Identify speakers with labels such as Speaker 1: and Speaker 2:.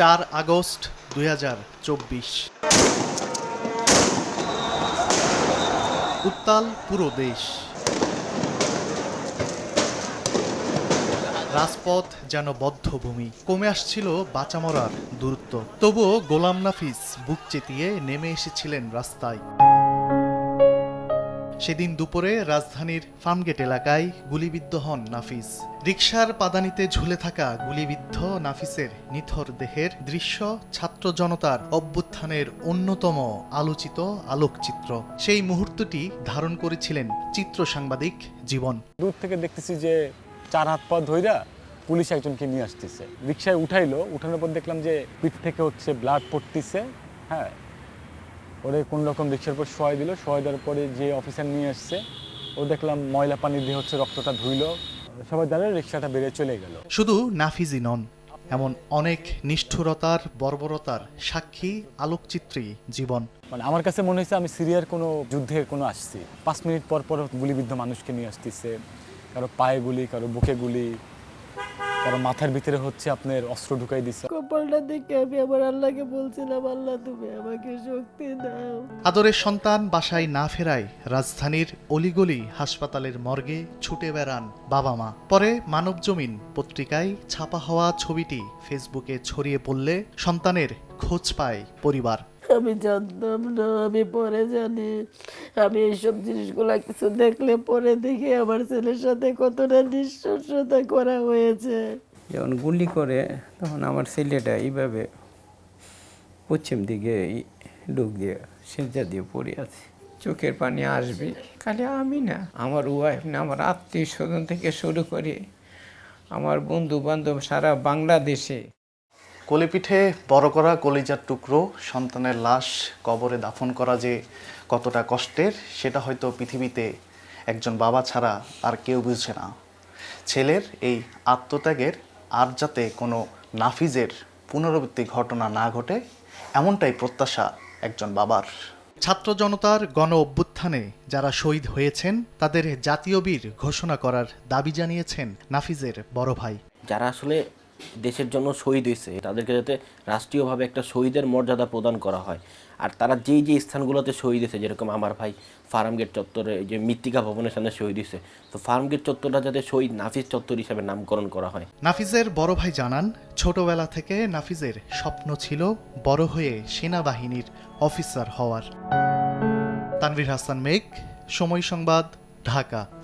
Speaker 1: চার আগস্ট দুই হাজার চব্বিশ। উত্তাল পুরো দেশ। রাজপথ যেন বদ্ধভূমি। কমে আসছিল বাঁচা মরার দূরত্ব। তবুও গোলাম নাফিস বুক চেতিয়ে নেমে এসেছিলেন রাস্তায়। সেদিন দুপুরে রাজধানীর ফার্মগেট এলাকায় গুলিবিদ্ধ হন নাফিস। রিকশার পাদানিতে ঝুলে থাকা গুলিবিদ্ধ নাফিসের নিথর দেহের দৃশ্য ছাত্র জনতার অভ্যুত্থানের অন্যতম আলোচিত আলোকচিত্র। সেই মুহূর্তটি ধারণ করেছিলেন চিত্র সাংবাদিক জীবন।
Speaker 2: দূর থেকে দেখতেছি যে চার হাত পা ধইরা পুলিশ একজনকে নিয়ে আসতেছে। রিক্সায় উঠাইলো, উঠানোর পর দেখলাম যে পিঠ থেকে হচ্ছে ব্লাড পড়তেছে হ্যাঁ? ওরে কোন রকম রিক্সার উপর শোয়াই দিল শোয়াই দেওয়ার পরে যে অফিসার নিয়ে আসছে ও দেখলাম ময়লা পানি দিয়ে হচ্ছে রক্তটা ধুইলো। সবাই দাঁড়িয়ে রিক্সাটা বেড়ে চলে গেল।
Speaker 1: শুধু নাফিজি নন এমন অনেক নিষ্ঠুরতার বর্বরতার সাক্ষী আলোকচিত্রী জীবন।
Speaker 2: মানে আমার কাছে মনে হয়েছে আমি সিরিয়ার কোনো যুদ্ধে কোনো আসছি। পাঁচ মিনিট পর পর গুলিবিদ্ধ মানুষকে নিয়ে আসতেছে। কারও পায়ে গুলি কারও বুকে গুলি। কারও মাথার ভিতরে হচ্ছে আপনার অস্ত্র ঢুকাই দিচ্ছে
Speaker 3: কপালটা দেখে আমি আমার আল্লাহকে বলছিলাম আল্লাহ তুমি আমাকে শক্তি দাও।
Speaker 1: আদরের সন্তান বাসায় না ফেরায় রাজধানীর অলিগলি হাসপাতালের মর্গে ছুটে বেড়ান বাবা মা। পরে মানবজমিন পত্রিকায় ছাপা হওয়া ছবিটি ফেসবুকে ছড়িয়ে পড়লে সন্তানের খোঁজ পায় পরিবার।
Speaker 3: আমি জানতাম না, আমি পরে জানি। আমি এইসব জিনিসগুলো কিছু দেখলে পরে দেখি আমার ছেলের সাথে কতটা নিঃশ্বাসতা করা হয়েছে।
Speaker 4: যখন গুলি করে, তখন আমার ছেলেটা এইভাবে পশ্চিম দিকে ডুব দিয়ে সেজা দিয়ে পড়ে আছে। চোখের পানি আসবে, খালি আমি না, আমার ওয়াইফ না, আমার আত্মীয় স্বজন থেকে শুরু করে আমার বন্ধু বান্ধব সারা বাংলাদেশে
Speaker 1: কলিপিঠে বড় করা কলিজার টুকরো সন্তানের লাশ কবরে দাফন করা যে কতটা কষ্টের সেটা হয়তো পৃথিবীতে একজন বাবা ছাড়া আর কেউ বুঝছে না। ছেলের এই আত্মত্যাগের আর যাতে কোনো নাফিজের পুনরাবৃত্তি ঘটনা না ঘটে এমনটাই প্রত্যাশা একজন বাবার। ছাত্র জনতার গণ অভ্যুত্থানে যারা শহীদ হয়েছেন তাদের জাতীয় বীর ঘোষণা করার দাবি জানিয়েছেন নাফিজের বড় ভাই।
Speaker 5: যারা আসলে দেশের জন্য শহীদ হয়েছে। তাদেরকে যাতে রাষ্ট্রীয়ভাবে একটা শহীদের মর্যাদা প্রদান করা হয়। আর তারা যেই যে স্থানগুলোতে শহীদ হয়েছে, যেরকম আমার ভাই ফার্মগেট চত্বরে যে মৃত্তিকা ভবনের সামনে শহীদ হয়েছে, তো ফার্মগেট চত্বরটা যাতে শহীদ নাফিস চত্বর হিসাবে নামকরণ করা হয়।
Speaker 1: নাফিজের বড় ভাই জানান, ছোটবেলা থেকে নাফিজের স্বপ্ন ছিল বড় হয়ে সেনাবাহিনীর অফিসার হওয়ার। তানভীর হাসান মেঘ, সময় সংবাদ, ঢাকা।